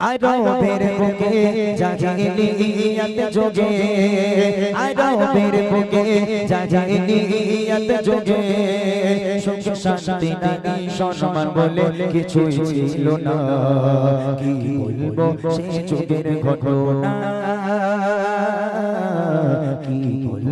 আরবের বুকে জাহিলিয়াত যোগে আরবের বুকে জাহিলিয়াত যোগে সুখ শান্তি নারী সম্মান বলে কিছুই ছিল না কি বলব সে যুগের ঘটনা কি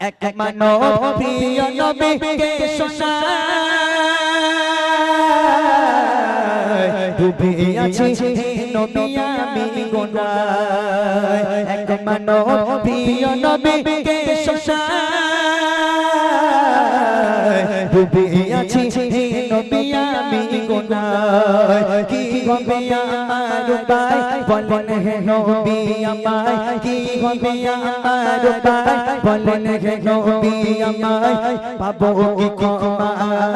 এক মানব প্রিয় নবীকে শোনায় ডুবে আছি নবী আমি গোনায় এক মানব প্রিয় নবীকে শোনায় ডুবে আছি গোনায় কি হবে আমার উপায় বলেন হে নবী আমায় কি হবে আমার উপায় বলেন হে নবী আমায় পাবো কি ক্ষমা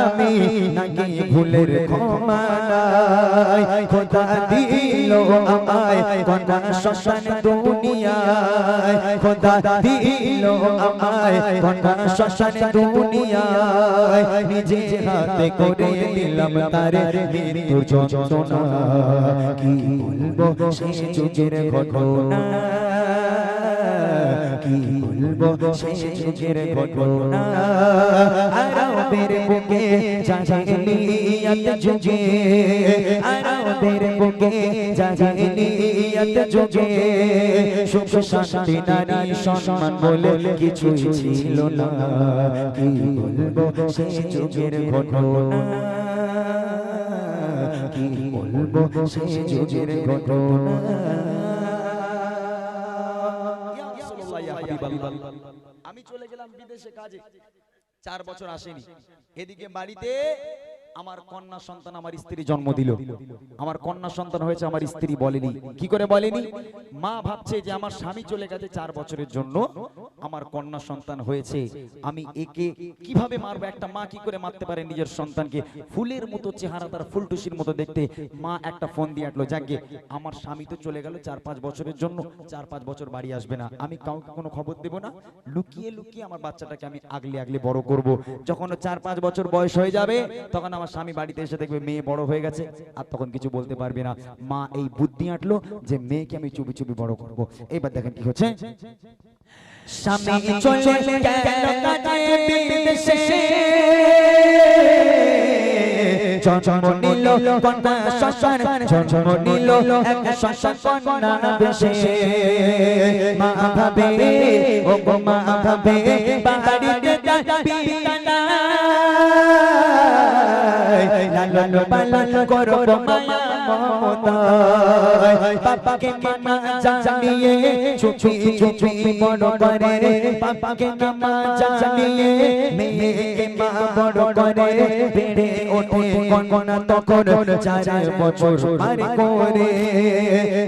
আমি নাকি ভুলের ক্ষমা নাই? খোদা দিল আমায় কোনা শ্মশান দুনিয়ায়। খোদা দিল আমায় কোনা শ্মশান দুনিয়ায়। নিজে হাতে করে দিলাম তারে মৃত্যুর যন্ত্রণা কি বলব সেই যুগের ঘটনা? কি বলব সেই যুগের ঘটনা? আরবের বুকে বলে কিছু ছিল না। কি বলব সেই যুগের ঘটনা? যুগের ঘটনা। আমি চলে গেলাম বিদেশে কাজে। চার বছর আসেনি। এদিকে বাড়িতে আমার কন্যা সন্তান আমার স্ত্রী জন্ম দিল। আমার কন্যা সন্তান হয়েছে, আমার স্ত্রী বলেনি। কি করে বলেনি? মা ভাবছে যে আমার স্বামী চলে গেছে চার বছরের জন্য। আমার কন্যা সন্তান হয়েছে। আমি একে কীভাবে মারবো? একটা মা কি করে মারতে পারে নিজের সন্তানকে? ফুলের মতো চেহারা তার ফুলটুসির মতো দেখতে। মা একটা ফোন দিয়ে আটলো, যাকে, আমার স্বামী তো চলে গেল চার পাঁচ বছরের জন্য। চার পাঁচ বছর বাড়ি আসবে না। আমি কাউকে কোনো খবর দেব না। লুকিয়ে লুকিয়ে আমার বাচ্চাটাকে আমি আগলে আগলে বড় করব। যখন চার পাঁচ বছর বয়স হয়ে যাবে, তখন স্বামী বাড়িতে এসে দেখবে মেয়ে বড় হয়ে গেছে আর তখন কিছু বলতে পারবে না। মা এই বুদ্ধি আঁটলো যে মেয়েকে আমি চুপি চুপি বড় করব। এবার দেখেন কি হচ্ছে। স্বামী চলে গেল কাজে বিদেশে। জন্ম নিল কন্যা শ্মশান জন্ম নিল এক শ্মশান কন্যা বেশে। মা ভাবে ও মা ভাবে বাড়িতে লালন পালন করো মায়া। মমতায় বাবাকে মামা জানিয়ে চুপি চুপি বড় করে। বাবাকে মামা জানিয়ে, মেয়েকে মা বড় করে। বেড়ে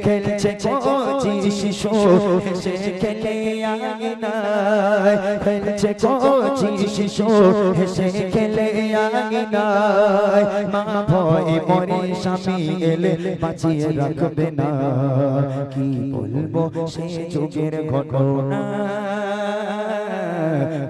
খেলছে এলে বাঁচিয়ে রাখবে না। কি বলব সে যুগের ঘটনা।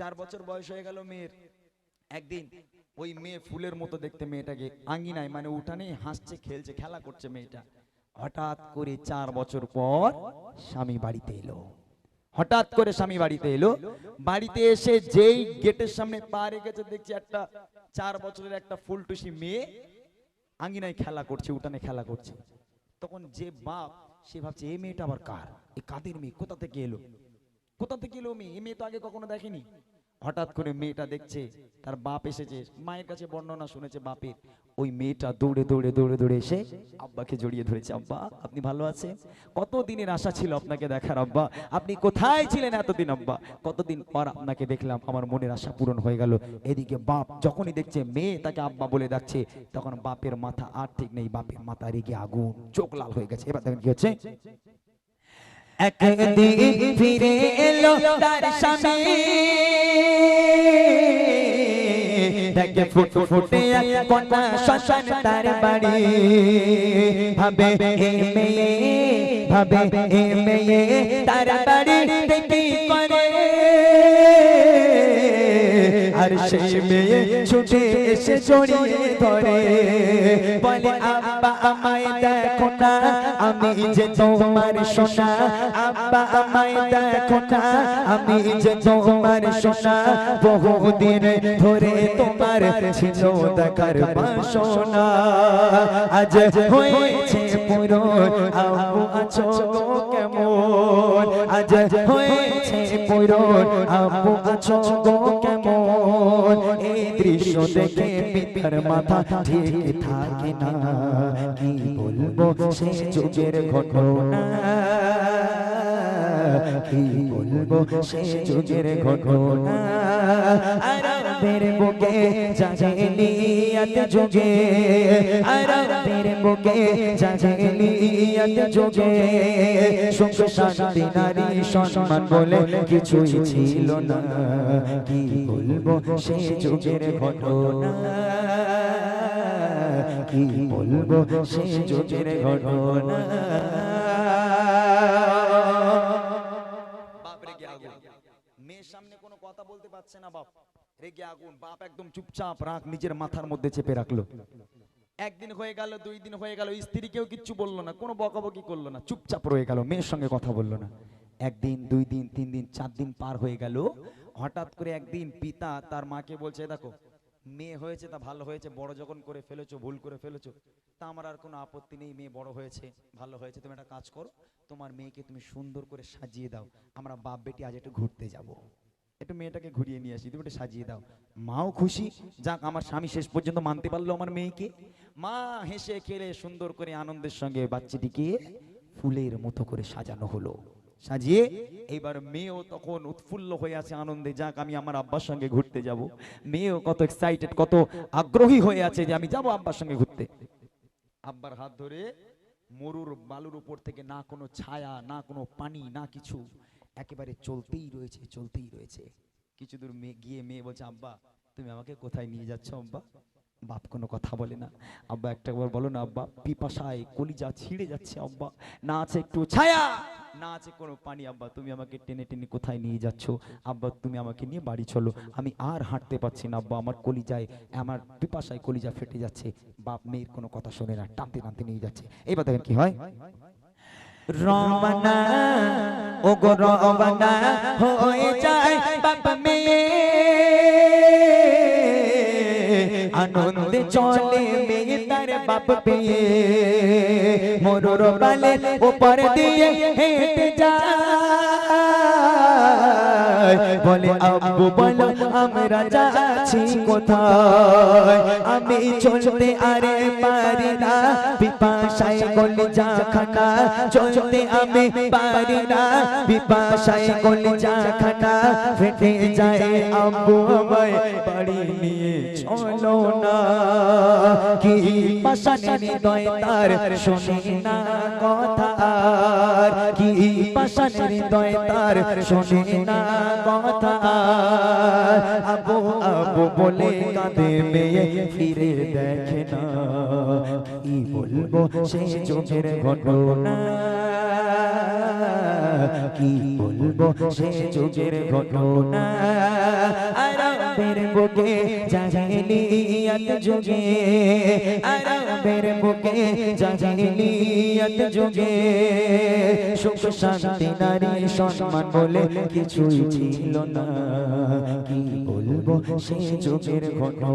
চার বছর বয়স হয়ে গেল মেয়ের। একদিন ওই মেয়ে ফুলের মতো দেখতে মেয়েটাকে আঙ্গিনায় মানে উঠানে হাসছে, খেলছে, খেলা করছে মেয়েটা। হঠাৎ করে চার বছর পর স্বামী বাড়িতে এলো। হঠাৎ করে স্বামী বাড়িতে এলো। বাড়িতে এসে যেই গেটের সামনে পা রেখেছে, দেখছি একটা চার বছরের একটা ফুলটুসি মেয়ে আঙ্গিনায় খেলা করছে, উঠানে খেলা করছে। তখন যে বাপ, সে ভাবছে এই মেয়েটা আবার কার? এই কাদের মেয়ে? কোথা থেকে এলো? কোথা থেকে এলো মেয়ে? এই মেয়ে তো আগে কখনো দেখেনি। হঠাৎ করে মেয়েটা দেখছে, তার বাপ এসেছে। মায়ের কাছে বর্ণনা শুনেছে বাপের, ওই মেয়েটা দৌড়ে দৌড়ে দৌড়ে দৌড়ে এসে আব্বাকে জড়িয়ে ধরেছে। আব্বা, আপনি ভালো আছেন? কত দিনের আশা ছিল আপনাকে দেখার আব্বা? আপনি কোথায় ছিলেন এতদিন আব্বা? কতদিন পর আপনাকে দেখলাম, আমার মনের আশা পূরণ হয়ে গেল। এদিকে বাপ যখনই দেখছে মেয়ে, তাকে আব্বা বলে ডাকছে তখন বাপের মাথা আর ঠিক নেই। বাপের মাথা রেগে আগুন, চোখ লাল হয়ে গেছে। এবার দেখেন কি হচ্ছে? একদিন ফিরে এলো তার স্বামী। দেখে ফুট ফুটে কন্যা শ্মশান তার বাড়ি। ভাবে এ মেয়ে, ভাবে এ মেয়ে, তার বাড়ি দেখি করে আর সেই মেয়ে ছুটে এসে জড়িয়ে ধরে বলে আব্বা আমায় দেখো না আমি যে তোমার সোনা আব্বা আমায় দেখো না আমি যে তোমার সোনা বহুদিন ধরে তোমার ছিল দেখার বাসনা আজ হয়েছে পুরো আব্বু আছো কেমন আজ হয়েছে পুরো আব্বু কেমন? এই দৃশ্য দেখে পিতার মাথা ঠিক থাকে না। কি বলব সে যুগের ঘটনা? কি বলব সে যুগের ঘটনা? আরবের বুকে জাহেলিয়াত যুগে আরবের বুকে জাহেলিয়াত যুগে সুখ শান্তি নারী সম্মান বলে কিছুই ছিল না। কি বলব সে যুগের ঘটনা? কি বলব সে যুগের ঘটনা? মেয়ের সামনে কোনো কথা বলতে পারছে না বাপ। রেগে আগুন, বাপ একদম চুপচাপ রাখ নিজের মাথার মধ্যে চেপে রাখল। একদিন হয়ে গেল, দুই দিন হয়ে গেল স্ত্রীকেও কিচ্ছু বলল না, কোনো বকাবকি করল না, চুপচাপ রয়ে গেল, মেয়ের সঙ্গে কথা বলল না। একদিন, দুই দিন, তিন দিন, চার দিন পার হয়ে গেল, হঠাৎ করে একদিন পিতা তার মাকে বলছে দেখো, মেয়ে হয়েছে তা ভালো হয়েছে, বড় যখন করে ফেলেছো, ভুল করে ফেলেছো, তা আমার আর কোনো আপত্তি নেই, মেয়ে বড় হয়েছে, ভালো হয়েছে, তুমি একটা কাজ করো, তোমার মেয়েকে তুমি সুন্দর করে সাজিয়ে দাও, আমরা বাপ বেটি আজ একটু ঘুরতে যাব। একটু মেয়েটাকে ঘুরিয়ে নিয়ে আসি, তুমি সাজিয়ে দাও। মাও খুশি, যাক, আমার স্বামী শেষ পর্যন্ত মানতে পারল আমার মেয়েকে। মা হেসে খেলে সুন্দর করে আনন্দের সঙ্গে বাচ্চাটিকে ফুলের মতো করে সাজানো হলো। সাজিয়ে এইবার মেয়েও তখন উৎফুল্ল হয়ে আছে আনন্দে, যাক, আমি আমার আব্বার সঙ্গে ঘুরতে যাব। মেয়েও কত এক্সাইটেড কত আগ্রহী হয়ে আছে যে আমি যাব আব্বার সঙ্গে ঘুরতে। আব্বার হাত ধরে মরুর বালুর উপর থেকে না কোনো ছায়া, না কোনো পানি, না কিছু একেবারে চলতেই রয়েছে চলতেই রয়েছে। কিছু দূর মেয়ে গিয়ে মেয়ে বলছে, আব্বা, তুমি আমাকে কোথায় নিয়ে যাচ্ছ, আব্বা? বাপ কোনো কথা বলে না। আব্বা একটা বার বলো না, আব্বা, পিপাসায় কলিজা ছিঁড়ে যাচ্ছে, আব্বা। না আছে একটু ছায়া, না আছে কোনো পানি, আব্বা, তুমি আমাকে টেনে টেনে কোথায় নিয়ে যাচ্ছ? আব্বা, তুমি আমাকে নিয়ে বাড়ি চলো। আমি আর হাঁটতে পারছি না, আব্বা, আমার কলিজায়, আমার পিপাসায় কলিজা ফেটে যাচ্ছে। বাপ, মেয়ের কোনো কথা শোনে না, টানতে টানতে নিয়ে যাচ্ছে। এইবার দেখেন কি হয়। রমনা ও গো রমনা হয়ে যায় বাপ মেয়ে। আনন্দে চলে মেয়ে তার বাপ পেয়ে মরুর বালে ওপর দিয়ে হেঁটে যায়। বলে, আব্বু, বলো, আমরা যাচ্ছি কোথায়? আমি চলতে আরে পারি না। পিপাসায় গলে যা খানা চলতে আমি পারি না। পিপাসায় গলে যা খানা ফেটে যায় আব্বু আমায়। বাড়ি নিয়ে চলো না। কি পাশানে হৃদয় তার শোনে না কথা কি পাশানে হৃদয় তার শোনে না কথা আবু আবু বলে কাঁদে মেয়ে, ফিরে দেখে না। কি বলব সে চোখের ঘটনা। কি বলব সে যুগের ঘটনা। আরবের বুকে জাহিলিয়াত যুগে। আরবের বুকে জাহিলিয়াত যুগে। সুখ শান্তি, নারী সম্মান বলে কিছুই ছিল না। কি বলব সে যুগের ঘটনা?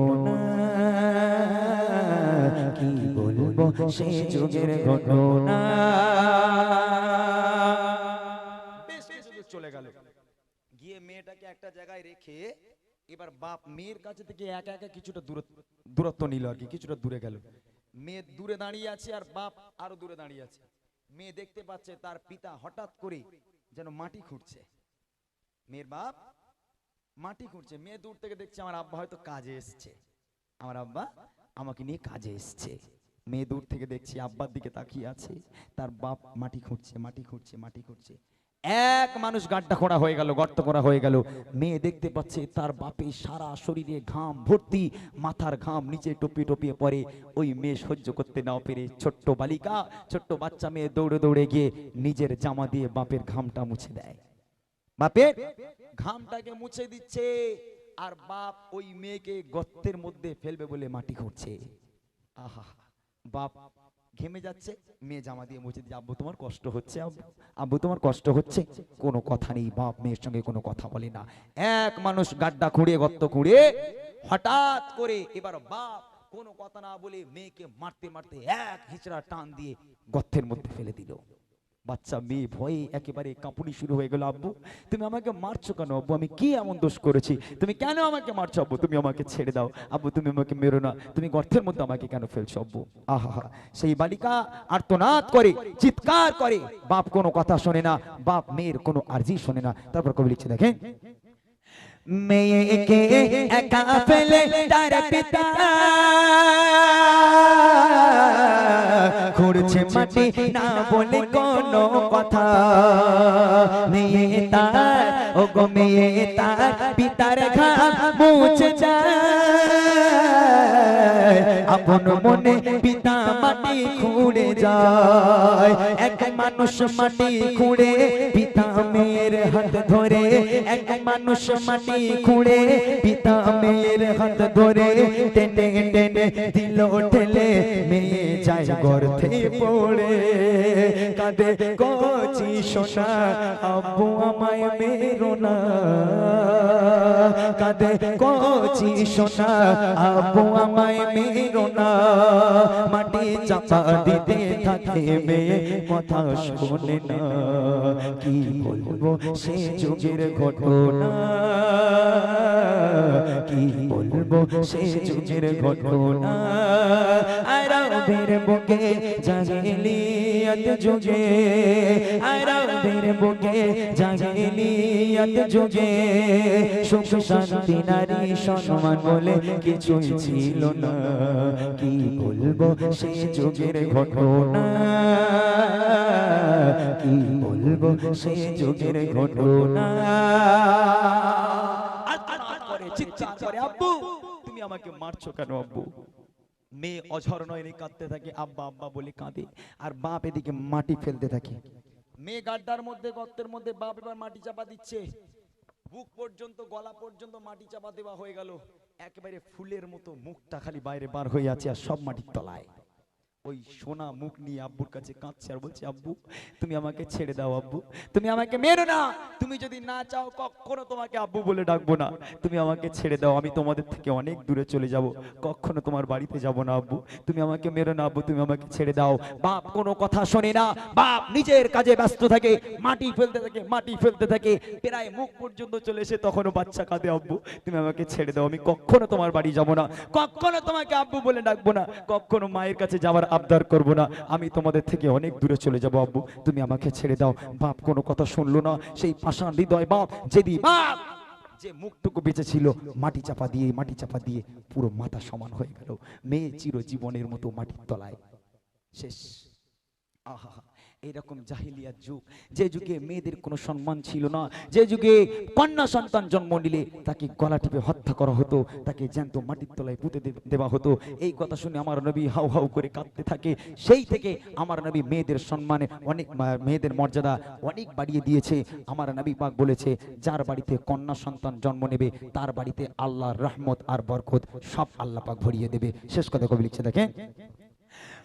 কি বলব সে যুগের ঘটনা? চলে গেল। গিয়ে মেয়েটাকে একটা জায়গায় রেখে এবার বাপ মেয়ের কাছে থেকে একা একা কিছুটা দূরত্ব নিল আর কি, কিছুটা দূরে গেল। মেয়ে দূরে দাঁড়িয়ে আছে আর বাপ আরও দূরে দাঁড়িয়ে আছে। মেয়ে দেখতে পাচ্ছে তার পিতা হঠাৎ করে যেন মাটি খুঁড়ছে। মেয়ের বাপ মাটি খুঁড়ছে, মেয়ে দূর থেকে দেখছে আমার আব্বা হয়তো কাজে এসছে। আমার আব্বা আমাকে নিয়ে কাজে এসছে। মেয়ে দূর থেকে দেখছি আব্বার দিকে তাকিয়ে আছে। তার বাপ মাটি খুঁড়ছে মাটি খুঁড়ছে মাটি খুঁড়ছে। এক মানুষ গাড্ডা খোঁড়া হয়ে গেল, গর্ত করা হয়ে গেল। মেয়ে দেখতে পাচ্ছে তার বাপে সারা শরীরে ঘাম ভর্তি, মাথার ঘাম নিচে টপিয়ে টপিয়ে পড়ে ওই মেয়ে সহ্য করতে না পেরে ছোট্ট বালিকা, ছোট্ট বাচ্চা মেয়ে দৌড়ে দৌড়ে গিয়ে নিজের জামা দিয়ে বাপের ঘামটা মুছে দেয়। বাপের ঘামটাকে মুছে দিচ্ছে, আর বাপ ওই মেয়েকে গর্তের মধ্যে ফেলবে বলে মাটি খুঁড়ছে। আহা, বাপ ঘেমে যাচ্ছে, মেয়ে জামা দিয়ে মুছে দিচ্ছে। আব্বু, তোমার কষ্ট হচ্ছে? আব্বু তোমার কষ্ট হচ্ছে? কোনো কথা নেই, বাপ মেয়ের সঙ্গে কোনো কথা বলে না। এক মানুষ গাড্ডা খুঁড়িয়ে, গর্ত খুঁড়ে হঠাৎ করে এবার বাপ কোনো কথা না বলে মেয়েকে মারতে মারতে এক হিচড়া টান দিয়ে গর্তের মধ্যে ফেলে দিল। বাচ্চা মেয়ে ভয়ে একেবারে কাঁপুনি শুরু হয়ে গেল, আব্বু। তুমি আমাকে মারছো কেন, আব্বু? আমি কি এমন দোষ করেছি? তুমি কেন আমাকে মারছো, আব্বু? তুমি আমাকে ছেড়ে দাও। আব্বু, তুমি আমাকে মেরো না। তুমি গর্তের মধ্যে আমাকে কেন ফেলছো, আব্বু? আহা সেই বালিকা আর্তনাদ করে, চিৎকার করে, বাপ কোনো কথা শোনে না, বাপ মেয়ের কোনো আর্জি শোনে না। তারপর কবি লিখছে, দেখেন। মেয়েকে একা ফেলে তার পিতা। খুঁড়ছে মাটি না বলে কোনো কথা। নিয়ে তার ও গো তার পিতার আপন মনে পিতা মাটি খুঁড়ে যায়। এক মানুষ মাটি খুঁড়ে পিতা মেয়ের হাত ধরে। এক মানুষ মাটি খুঁড়ে পিতা মেয়ের হাত ধরে। টেনে টেনে দিল ঠেলে, মেয়ে যায় গর্থে পড়ে। কাঁদে কচি সোনা, আব্বু আমায় মেরো না। কচি সোনা আব্বু আমায় মেরো না। মাটি চাপা দিতে থাকে মেয়ে, কথা শোনে না। কি বলব সে যুগের ঘটনা? কি বলব সে যুগের ঘটনা? আরবের বুকে জাগেলিয়ত যুগে। আরবের বুকে জাগেলিয়ত যুগে। সুখ শান্তি, নারী সম্মান বলে কিছুই ছিল না। কি বলব সে যুগের ঘটনা? কি বলব সে যুগের ঘটনা? করে চিৎকার করে, আব্বু, তুমি আমাকে মারছো কেন, আব্বু? মেয়ে অঝর নয়নে কাঁদতে থাকে, আব্বা আব্বা বলে কাঁদে, আর বাপ এদিকে মাটি ফেলতে থাকে। মেয়ে গাড্ডার মধ্যে, গর্তের মধ্যে বাপ এবার মাটি চাপা দিচ্ছে। বুক পর্যন্ত, গলা পর্যন্ত মাটি চাপা দেওয়া হয়ে গেল। একেবারে ফুলের মতো মুখটা খালি বাইরে বার হয়ে আছে আর সব মাটির তলায়। ওই সোনা মুখ নিয়ে আব্বুর কাছে কাঁদছে আর বলছে, আব্বু, তুমি আমাকে ছেড়ে দাও, আব্বু। তুমি আমাকে মেরো না। তুমি যদি না চাও, কখনো তোমাকে আব্বু বলে ডাকবো না। তুমি আমাকে ছেড়ে দাও, আমি তোমাদের থেকে অনেক দূরে চলে যাব। কখনো তোমার বাড়িতে যাব না, আব্বু। তুমি আমাকে মেরো না, আব্বু, তুমি আমাকে ছেড়ে দাও। বাপ কোনো কথা শোনে না। বাপ নিজের কাজে ব্যস্ত থাকে, মাটি ফেলতে থাকে, মাটি ফেলতে থাকে। প্রায় মুখ পর্যন্ত চলে এসে তখনও বাচ্চা কাঁদে, আব্বু। তুমি আমাকে ছেড়ে দাও, আমি কখনো তোমার বাড়ি যাব না। কখনো তোমাকে আব্বু বলে ডাকবো না। কখনো মায়ের কাছে যাওয়ার আবদার করব না। আমি তোমাদের থেকে অনেক দূরে চলে যাব, আব্বু। তুমি আমাকে ছেড়ে দাও। বাপ কোনো কথা শুনলো না। সেই পাষাণ হৃদয় বাপ যেদি বাপ, যে মুখটুকু বেঁচে ছিল মাটি চাপা দিয়ে, মাটি চাপা দিয়ে পুরো মাথা সমান হয়ে গেল। মেয়ে চিরজীবনের মতো মাটির তলায়। শেষ। আহা। এইরকম জাহিলিয়ার যুগ। যে যুগে মেয়েদের কোনো সম্মান ছিল না, যে যুগে কন্যা সন্তান জন্ম নিলে তাকে গলা টিপে হত্যা করা হতো, তাকে জ্যান্ত মাটির তলায় পুঁতে দেওয়া হতো। এই কথা শুনে আমার নবী হাউ হাউ করে কাঁদতে থাকে। সেই থেকে আমার নবী মেয়েদের সম্মানে অনেক মেয়েদের মর্যাদা অনেক বাড়িয়ে দিয়েছে। আমার নবী পাক বলেছে, যার বাড়িতে কন্যা সন্তান জন্ম নেবে, তার বাড়িতে আল্লাহর রহমত আর বরকত সব আল্লাহ পাক ভরিয়ে দেবে। শেষ কথা কবি লিখছে দেখেন।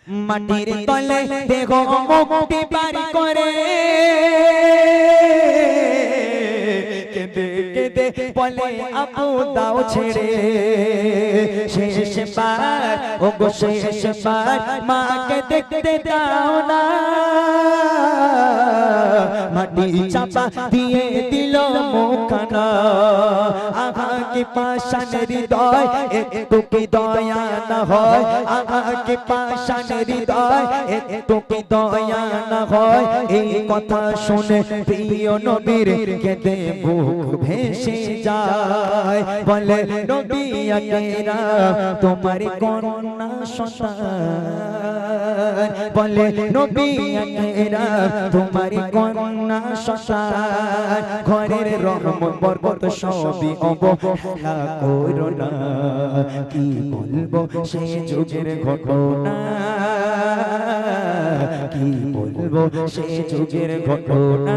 মাটির তলে দেখো মুক্তি পারি করে। কেঁদে কেঁদে বলে, আপু, দাও ছেড়ে। শেষ বার ও গো শেষ বার মাকে দেখতে দাও না। মাটি চাপা দিয়ে দিল মুখানা পাশান হৃদয়, একটু কি দয়া না হয়? পাশান হৃদয়, একটু কি দয়া না হয়? এই কথা শুনে প্রিয় নবীর কেঁদে বুক ভেসে যায়। বলে, নবী আকেরা, তোমার কন্যা সন্তান বলে, নবী আকেরা, তোমার কন্যা সন্তান ঘরের রহমত বরকত সবই অবহেলা করো না। কি বলব সে যুগের ঘটনা? কি বলব সে যুগের ঘটনা?